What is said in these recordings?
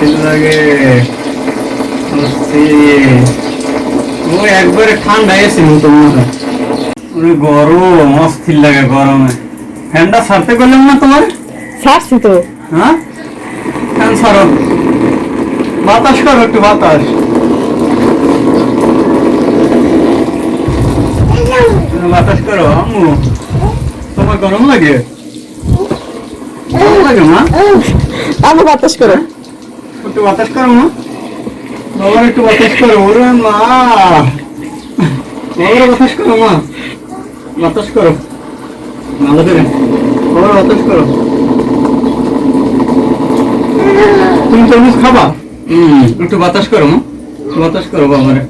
অস্থির লাগে ও একবারে ঠান্ডা এসে মতো মনে হয় গরম অস্থির লাগে গরমে। ফ্যানটা ছাড়তে গেলাম না তোমার? ছাড়ছি তো। হ্যাঁ? ফ্যান ছাড়ো। বাতাস করো একটু বাতাস। বাতাস করো আম্মু। তোমার গরম লাগে? গরম লাগে মা আমি বাতাস করো। একটু বাতাস করো মা বাবার একটু বাতাস করো। ওরে মা। বাবার বাতাস করো মা। বাতাস করো। ভালো করে। বাবার বাতাস করো। তুমি তরমুজ খাবা? হুম। একটু বাতাস করো মা। বাতাস করো বাবারে।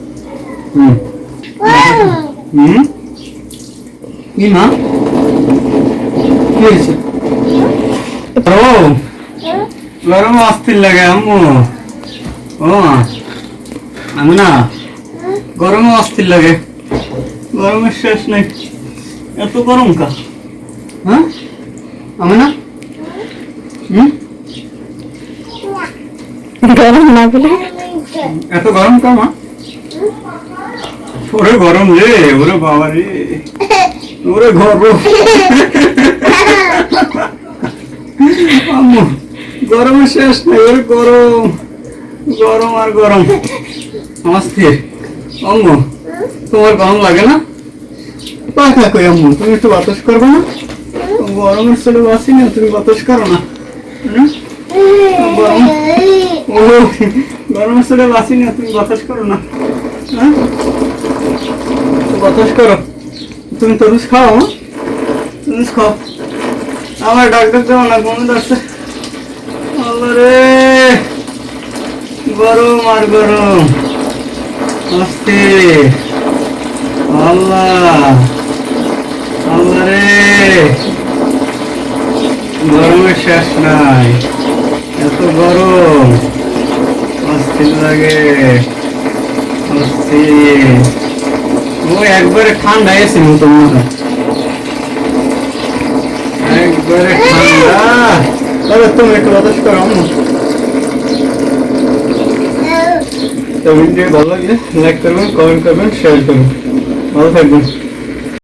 হুম। হুম। কি মা? কি হয়েছে? ও। গরম অস্থির লাগে আম্মু। ও আমি না গরম অস্থির লাগে। গরমের শেষ নেই। এত গরম কা হ্যাঁ? আমি না? হুম? গরম না বলে? এত গরম কা মা? ওরে গরম রে ওরে বাবা রে। ওরে গরম। আম্মু গরমের শেষ নেই ওরে গরম। গরম আর গরম। অস্থির আম্মু তোমার গরম লাগে না? পাখা কই তুমি একটু বাতাস করবে না? গরমের ছেলে বাসি না, তুমি বাতাস করো না? গরম। ও গরমের বাসি তুমি বাতাস করো না। হ্যাঁ বাতাস করো। তুমি খাও খাও। আমার ডাক্তার দেবো না ঘুম আসছে আল্লাহ রে। গরম আর গরম। অস্থির আল্লাহ। আল্লাহ রে। গরমের শেষ নাই। এত গরম। অস্থির লাগে। অস্থির। ও, একবারে ঠান্ডা এসে মতো একবারে ঠান্ডা। তবে তুমি একটু বাতাস করো আম্মু তো ভিডিও ভালো লাগলে লাইক করবেন কমেন্ট করবেন শেয়ার করবেন ভালো থাকবেন